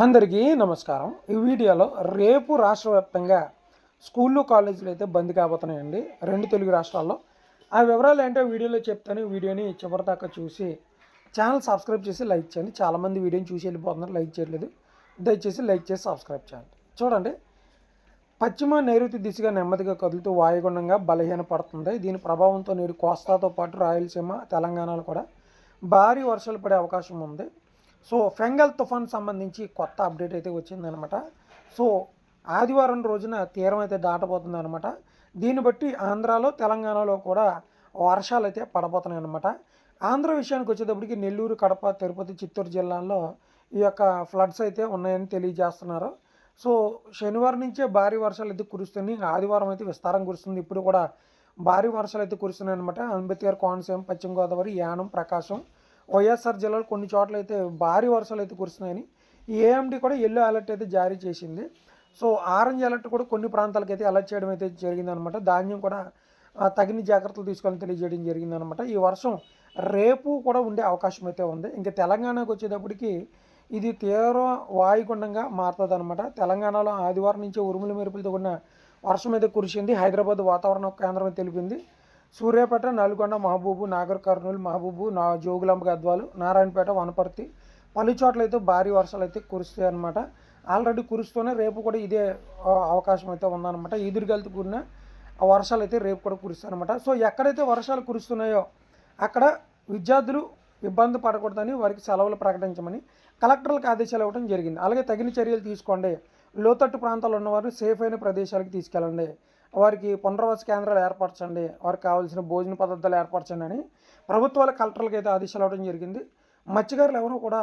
అందరికీ నమస్కారం. ఈ వీడియోలో రేపు రాష్ట్ర వ్యాప్తంగా స్కూళ్ళు కాలేజీలు అయితే బంద్ కాబోతున్నాయండి. రెండు తెలుగు రాష్ట్రాల్లో. ఆ వివరాలు ఏంటో వీడియోలో చెప్తాను. వీడియోని చివరిదాకా చూసి ఛానల్ సబ్స్క్రైబ్ చేసి లైక్ చేయండి. చాలామంది వీడియోని చూసి వెళ్ళిపోతున్నారు. లైక్ చేయట్లేదు. దయచేసి లైక్ చేసి సబ్స్క్రైబ్ చేయండి. చూడండి. పశ్చిమ నైరుతి దిశగా నెమ్మదిగా కదులుతూ వాయుగుండంగా బలహీనపడుతుంది. దీని ప్రభావంతో నేడు కోస్తాతో పాటు రాయలసీమ తెలంగాణలో కూడా భారీ వర్షాలు పడే అవకాశం ఉంది. సో ఫెంగల్ తుఫాన్ సంబంధించి కొత్త అప్డేట్ అయితే వచ్చిందనమాట సో ఆదివారం రోజున తీరం అయితే దాటబోతుంది అనమాట దీన్ని బట్టి ఆంధ్రాలో తెలంగాణలో కూడా వర్షాలు అయితే పడబోతున్నాయి అనమాట ఆంధ్ర విషయానికి వచ్చేటప్పటికి నెల్లూరు కడప తిరుపతి చిత్తూరు జిల్లాల్లో ఈ యొక్క ఫ్లడ్స్ అయితే ఉన్నాయని తెలియజేస్తున్నారు. సో శనివారం నుంచే భారీ వర్షాలు అయితే కురుస్తుంది ఆదివారం అయితే విస్తారం కురుస్తుంది. ఇప్పుడు కూడా భారీ వర్షాలు అయితే కురుస్తున్నాయి అనమాట అంబేద్కర్ కోనసీమ పశ్చిమ గోదావరి యానం ప్రకాశం వైఎస్ఆర్ జిల్లాలో కొన్ని చోట్ల అయితే భారీ వర్షాలు అయితే కురుస్తున్నాయని ఏఎండి కూడా ఎల్లో అలర్ట్ అయితే జారీ చేసింది. సో ఆరెంజ్ అలర్ట్ కూడా కొన్ని ప్రాంతాలకు అయితే అలర్ట్ చేయడం అయితే జరిగిందనమాట. ధాన్యం కూడా తగిన జాగ్రత్తలు తీసుకోవాలని తెలియజేయడం జరిగిందనమాట. ఈ వర్షం రేపు కూడా ఉండే అవకాశం అయితే ఉంది. ఇంకా తెలంగాణకు వచ్చేటప్పటికి ఇది తీవ్ర వాయుగుండంగా మారుతుంది అనమాట తెలంగాణలో ఆదివారం నుంచి ఉరుముల మెరుపులతో కూడిన వర్షం అయితే కురిసింది. హైదరాబాద్ వాతావరణ కేంద్రం తెలిపింది. సూర్యాపేట నల్గొండ మహబూబు నాగర్ కర్నూలు మహబూబు నా జోగులాంబ గద్వాలు నారాయణపేట వనపర్తి. పలు చోట్ల అయితే భారీ వర్షాలు అయితే కురుస్తాయి అనమాట ఆల్రెడీ కురుస్తూనే రేపు కూడా ఇదే అవకాశం అయితే ఉందన్నమాట. ఎదురుగలితో కూడిన వర్షాలు అయితే రేపు కూడా కురుస్తాయి అనమాట సో ఎక్కడైతే వర్షాలు కురుస్తున్నాయో అక్కడ విద్యార్థులు ఇబ్బంది పడకూడదని వారికి సెలవులు ప్రకటించమని కలెక్టర్లకు ఆదేశాలు ఇవ్వడం జరిగింది. అలాగే తగిన చర్యలు తీసుకోండి. లోతట్టు ప్రాంతాల్లో ఉన్నవారు సేఫ్ అయిన ప్రదేశాలకు తీసుకెళ్ళండి. వారికి పునరావాస కేంద్రాలు ఏర్పరచండి. వారికి కావాల్సిన భోజన పదార్థాలు ఏర్పరచండి అని ప్రభుత్వాల కలెక్టర్లకు అయితే ఆదేశాలు ఇవ్వడం జరిగింది. మత్స్యకారులు ఎవరూ కూడా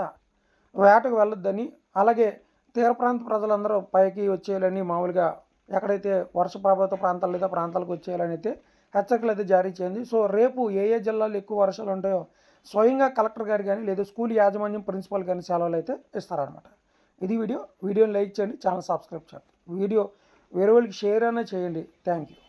వేటకు వెళ్ళొద్దని అలాగే తీర ప్రాంత ప్రజలందరూ పైకి వచ్చేయాలని మామూలుగా ఎక్కడైతే వర్ష ప్రభావిత ప్రాంతాలు లేదా ప్రాంతాలకు వచ్చేయాలని అయితే హెచ్చరికలు అయితే జారీ చేయండి సో రేపు ఏ ఏ జిల్లాలో ఎక్కువ వర్షాలు ఉంటాయో స్వయంగా కలెక్టర్ గారు కానీ లేదా స్కూల్ యాజమాన్యం ప్రిన్సిపల్ కానీ సెలవులు అయితే ఇస్తారనమాట ఇది వీడియో. వీడియోని లైక్ చేయండి. ఛానల్ సబ్స్క్రైబ్ చేయండి. వీడియో వేరే వాళ్ళకి షేర్ అయినా చేయండి. Thank you